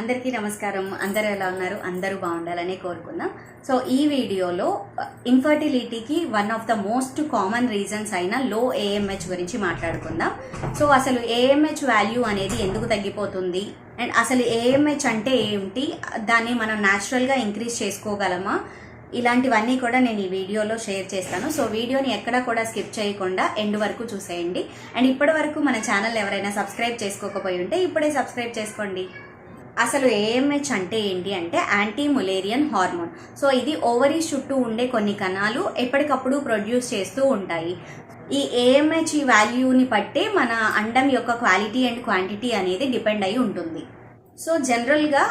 అందరికీ నమస్కారం. అందరూ ఎలా ఉన్నారు? అందరూ బాగుండాలని కోరుకుందాం. సో ఈ వీడియోలో ఇన్ఫర్టిలిటీకి one of the most common reasons అయిన లో ఏఎంహెచ్ గురించి మాట్లాడుకుందాం. సో అసలు ఏఎంహెచ్ వాల్యూ అనేది ఎందుకు తగ్గిపోతుంది? అండ్ అసలు ఏఎంహెచ్ అంటే ఏంటి దాన్ని మనం న్యాచురల్గా ఇంక్రీజ్ చేసుకోగలమా? ఇలాంటివన్నీ కూడా నేను ఈ వీడియోలో షేర్ చేస్తాను. సో వీడియోని ఎక్కడ కూడా స్కిప్ చేయకుండా ఎండ్ వరకు చూసేయండి. అండ్ ఇప్పటి వరకు మన ఛానల్ ఎవరైనా సబ్స్క్రైబ్ చేసుకోకపోయి ఉంటే ఇప్పుడే సబ్స్క్రైబ్ చేసుకోండి. అసలు ఏఎంహెచ్ అంటే ఏంటి అంటే యాంటీ ములేరియన్ హార్మోన్ సో ఇది ఓవరీస్ చుట్టూ ఉండే కొన్ని కణాలు ఎప్పటికప్పుడు ప్రొడ్యూస్ చేస్తూ ఉంటాయి. ఈ ఏఎంహెచ్ ఈ వాల్యూని బట్టే మన అండం యొక్క క్వాలిటీ అండ్ క్వాంటిటీ అనేది డిపెండ్ అయి ఉంటుంది. సో జనరల్గా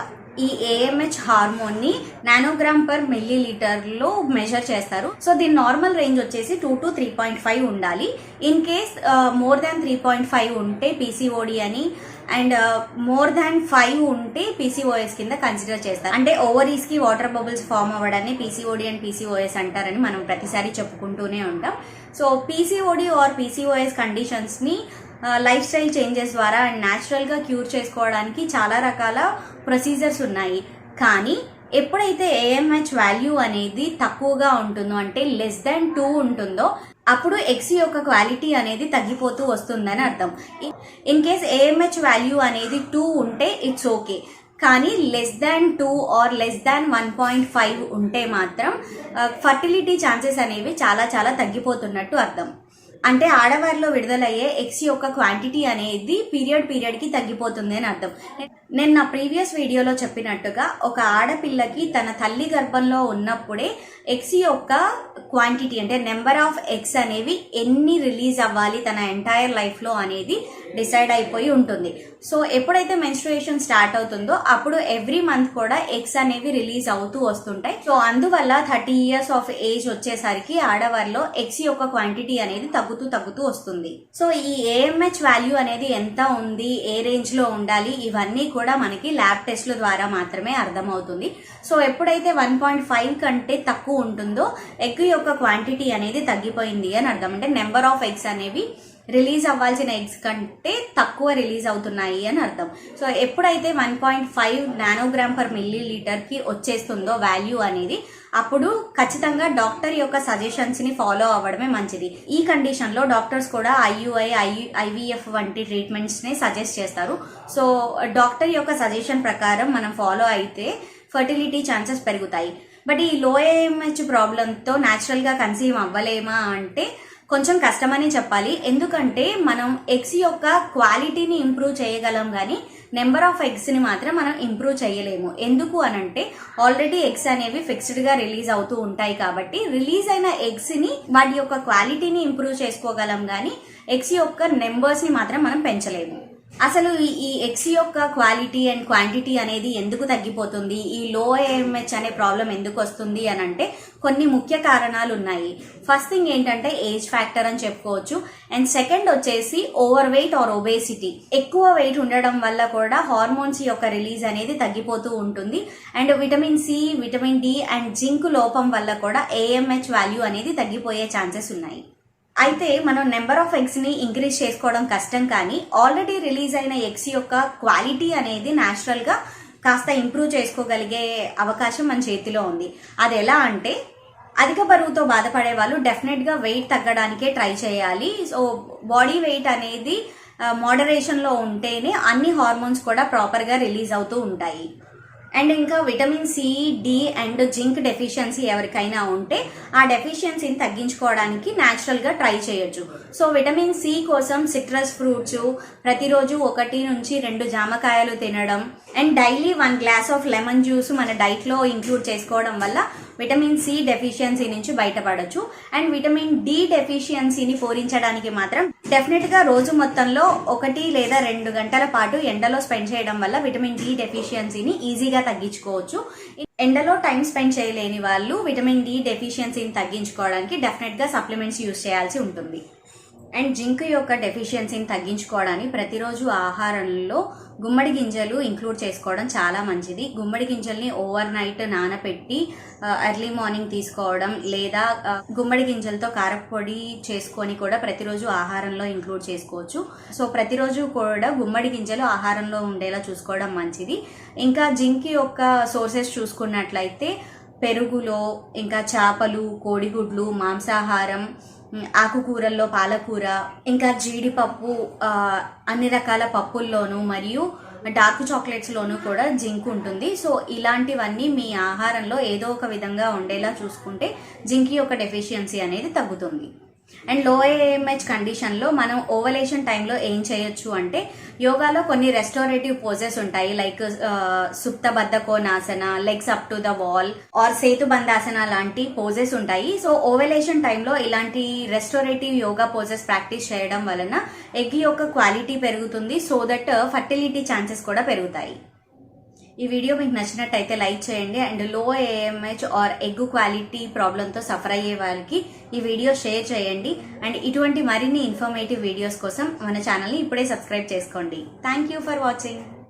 ఈ ఏఎంహెచ్ హార్మోన్ని నానోగ్రామ్ పర్ మిల్లీ లీటర్లో మెజర్ చేస్తారు. సో దీని నార్మల్ రేంజ్ వచ్చేసి two to three point five ఉండాలి. In case more than three point five ఉంటే పీసీఓడి అని అండ్ మోర్ దాన్ ఫైవ్ ఉంటే పీసీఓఎస్ కింద కన్సిడర్ చేస్తారు. అంటే ఓవరీస్కి వాటర్ బబుల్స్ ఫామ్ అవ్వడాన్ని పీసీఓడి అండ్ పీసీఓఎస్ అంటారని మనం ప్రతిసారి చెప్పుకుంటూనే ఉంటాం. సో పీసీఓడి ఆర్ పీసీఓఎస్ కండిషన్స్ని లైఫ్ స్టైల్ చేంజెస్ ద్వారా అండ్ న్యాచురల్గా క్యూర్ చేసుకోవడానికి చాలా రకాల ప్రొసీజర్స్ ఉన్నాయి. కానీ ఎప్పుడైతే ఏఎంహెచ్ వాల్యూ అనేది తక్కువగా ఉంటుందో అంటే లెస్ దాన్ టూ ఉంటుందో అప్పుడు ఎక్స్ యొక్క క్వాలిటీ అనేది తగ్గిపోతూ వస్తుందని అర్థం. ఇన్ కేస్ ఏఎంహెచ్ వాల్యూ అనేది టూ ఉంటే ఇట్స్ ఓకే కానీ less than two or less than one point five ఉంటే మాత్రం ఫర్టిలిటీ ఛాన్సెస్ అనేవి చాలా చాలా తగ్గిపోతున్నట్టు అర్థం. అంటే ఆడవారిలో విడుదలయ్యే ఎక్స్ యొక్క క్వాంటిటీ అనేది పీరియడ్ పీరియడ్కి తగ్గిపోతుంది అని అర్థం. నేను నా ప్రీవియస్ వీడియోలో చెప్పినట్టుగా ఒక ఆడపిల్లకి తన తల్లి గర్భంలో ఉన్నప్పుడే ఎక్స్ యొక్క క్వాంటిటీ అంటే నెంబర్ ఆఫ్ ఎగ్స్ అనేవి ఎన్ని రిలీజ్ అవ్వాలి తన ఎంటైర్ లైఫ్లో అనేది డిసైడ్ అయిపోయి ఉంటుంది. సో ఎప్పుడైతే మెన్స్ట్రుయేషన్ స్టార్ట్ అవుతుందో అప్పుడు ఎవ్రీ మంత్ కూడా ఎగ్స్ అనేవి రిలీజ్ అవుతూ వస్తుంటాయి. సో అందువల్ల థర్టీ ఇయర్స్ ఆఫ్ ఏజ్ వచ్చేసరికి ఆడవారిలో ఎగ్స్ యొక్క క్వాంటిటీ అనేది తగ్గుతూ తగ్గుతూ వస్తుంది. సో ఈ ఏఎంహెచ్ వాల్యూ అనేది ఎంత ఉంది? ఏ రేంజ్లో ఉండాలి? ఇవన్నీ కూడా మనకి ల్యాబ్ టెస్ట్ల ద్వారా మాత్రమే అర్థమవుతుంది. సో ఎప్పుడైతే వన్ పాయింట్ ఫైవ్ కంటే తక్కువ ఉంటుందో ఎగ్ యొక్క క్వాంటిటీ అనేది తగ్గిపోయింది అని అర్థం. అంటే నెంబర్ ఆఫ్ ఎగ్స్ అనేవి రిలీజ్ అవ్వాల్సిన ఎగ్స్ కంటే తక్కువ రిలీజ్ అవుతున్నాయి అని అర్థం. సో ఎప్పుడైతే one point five nanogram per milli లీటర్కి వచ్చేస్తుందో వాల్యూ అనేది అప్పుడు ఖచ్చితంగా డాక్టర్ యొక్క సజెషన్స్ని ఫాలో అవ్వడమే మంచిది. ఈ కండిషన్లో డాక్టర్స్ కూడా ఐయుఐ ఐవిఎఫ్ వంటి ట్రీట్మెంట్స్ని సజెస్ట్ చేస్తారు. సో డాక్టర్ యొక్క సజెషన్ ప్రకారం మనం ఫాలో అయితే ఫర్టిలిటీ ఛాన్సెస్ పెరుగుతాయి. బట్ ఈ లో ఏఎంహెచ్ ప్రాబ్లంతో న్యాచురల్గా కన్సీవ్ అవ్వలేమా అంటే కొంచెం కష్టమని చెప్పాలి. ఎందుకంటే మనం ఎగ్స్ యొక్క క్వాలిటీని ఇంప్రూవ్ చేయగలం కానీ నెంబర్ ఆఫ్ ఎగ్స్ని మాత్రం మనం ఇంప్రూవ్ చేయలేము. ఎందుకు అనంటే ఆల్రెడీ ఎగ్స్ అనేవి ఫిక్స్డ్గా రిలీజ్ అవుతూ ఉంటాయి కాబట్టి రిలీజ్ అయిన ఎగ్స్ని వాటి యొక్క క్వాలిటీని ఇంప్రూవ్ చేసుకోగలం కానీ ఎగ్స్ యొక్క నెంబర్స్ని మాత్రం మనం పెంచలేము. అసలు ఈ- ఈ ఎక్స్ యొక్క క్వాలిటీ అండ్ క్వాంటిటీ అనేది ఎందుకు తగ్గిపోతుంది? ఈ లో ఏఎంహెచ్ అనే ప్రాబ్లం ఎందుకు వస్తుంది అని అంటే కొన్ని ముఖ్య కారణాలు ఉన్నాయి. ఫస్ట్ థింగ్ ఏంటంటే ఏజ్ ఫ్యాక్టర్ అని చెప్పుకోవచ్చు. అండ్ సెకండ్ వచ్చేసి ఓవర్ వెయిట్ ఆర్ ఒబేసిటీ ఎక్కువ వెయిట్ ఉండడం వల్ల కూడా హార్మోన్స్ యొక్క రిలీజ్ అనేది తగ్గిపోతూ ఉంటుంది. And vitamin C vitamin D and zinc లోపం వల్ల కూడా ఏఎంహెచ్ వాల్యూ అనేది తగ్గిపోయే ఛాన్సెస్ ఉన్నాయి. అయితే మనం నెంబర్ ఆఫ్ ఎగ్స్ని ఇంక్రీజ్ చేసుకోవడం కష్టం కానీ ఆల్రెడీ రిలీజ్ అయిన ఎగ్స్ యొక్క క్వాలిటీ అనేది న్యాచురల్గా కాస్త ఇంప్రూవ్ చేసుకోగలిగే అవకాశం మన చేతిలో ఉంది. అది ఎలా అంటే అధిక బరువుతో బాధపడే వాళ్ళు డెఫినెట్గా వెయిట్ తగ్గడానికే ట్రై చేయాలి. సో బాడీ వెయిట్ అనేది uh, మోడరేషన్లో ఉంటేనే అన్ని హార్మోన్స్ కూడా ప్రాపర్గా రిలీజ్ అవుతూ ఉంటాయి. అండ్ ఇంకా vitamin C D and zinc deficiency ఎవరికైనా ఉంటే ఆ డెఫిషియన్సీని తగ్గించుకోవడానికి న్యాచురల్గా ట్రై చేయొచ్చు. సో విటమిన్ సి కోసం సిట్రస్ ఫ్రూట్స్ ప్రతిరోజు ఒకటి నుంచి రెండు జామకాయలు తినడం and daily one glass of lemon juice మన డైట్లో ఇంక్లూడ్ చేసుకోవడం వల్ల విటమిన్ సి డెఫిషియన్సీ నుంచి బయటపడొచ్చు. అండ్ విటమిన్ డి డెఫిషియన్సీని పూరించడానికి మాత్రం డెఫినెట్గా రోజు మొత్తంలో ఒకటి లేదా రెండు గంటల పాటు ఎండలో స్పెండ్ చేయడం వల్ల విటమిన్ డి డెఫిషియన్సీని ఈజీగా తగ్గించుకోవచ్చు. ఎండలో టైం స్పెండ్ చేయలేని వాళ్ళు విటమిన్ డి డెఫిషియన్సీని తగ్గించుకోవడానికి డెఫినెట్గా సప్లిమెంట్స్ యూస్ చేయాల్సి ఉంటుంది. అండ్ జింక్ యొక్క డెఫిషియన్సీని తగ్గించుకోవడానికి ప్రతిరోజు ఆహారంలో గుమ్మడి గింజలు ఇంక్లూడ్ చేసుకోవడం చాలా మంచిది. గుమ్మడి గింజల్ని ఓవర్ నైట్ నానపెట్టి ఎర్లీ మార్నింగ్ తీసుకోవడం లేదా గుమ్మడి గింజలతో కారపొడి చేసుకొని కూడా ప్రతిరోజు ఆహారంలో ఇంక్లూడ్ చేసుకోవచ్చు. సో ప్రతిరోజు కూడా గుమ్మడి గింజలు ఆహారంలో ఉండేలా చూసుకోవడం మంచిది. ఇంకా జింక్ యొక్క సోర్సెస్ చూసుకున్నట్లయితే పెరుగులో ఇంకా చేపలు కోడిగుడ్లు మాంసాహారం ఆకుకూరల్లో పాలకూర ఇంకా జీడిపప్పు అన్ని రకాల పప్పుల్లోనూ మరియు డార్క్ చాక్లెట్స్లోనూ కూడా జింక్ ఉంటుంది. సో ఇలాంటివన్నీ మీ ఆహారంలో ఏదో ఒక విధంగా ఉండేలా చూసుకుంటే జింక్ యొక్క డెఫిషియన్సీ అనేది తగ్గుతుంది. అండ్లో ఏఎంహెచ్ కండిషన్లో మనం ఓవలేషన్ టైంలో ఏం చేయొచ్చు అంటే యోగాలో కొన్ని రెస్టోరేటివ్ పోజెస్ ఉంటాయి like uh, Supta Baddhakonasana legs up to the wall or Setu Bandhasana లాంటి పోజెస్ ఉంటాయి. సో ఓవలేషన్ టైంలో ఇలాంటి రెస్టోరేటివ్ యోగా పోజెస్ ప్రాక్టీస్ చేయడం వలన ఎగ్ యొక్క క్వాలిటీ పెరుగుతుంది సో దట్ ఫర్టిలిటీ ఛాన్సెస్ కూడా పెరుగుతాయి. ఈ వీడియో మీకు నచ్చినట్టయితే లైక్ చేయండి. అండ్లో ఏఎంహెచ్ ఆర్ ఎగ్ క్వాలిటీ ప్రాబ్లంతో సఫర్ అయ్యే వారికి ఈ వీడియో షేర్ చేయండి. అండ్ ఇటువంటి మరిన్ని ఇన్ఫర్మేటివ్ వీడియోస్ కోసం మన ఛానల్ని ఇప్పుడే సబ్స్క్రైబ్ చేసుకోండి. Thank you for watching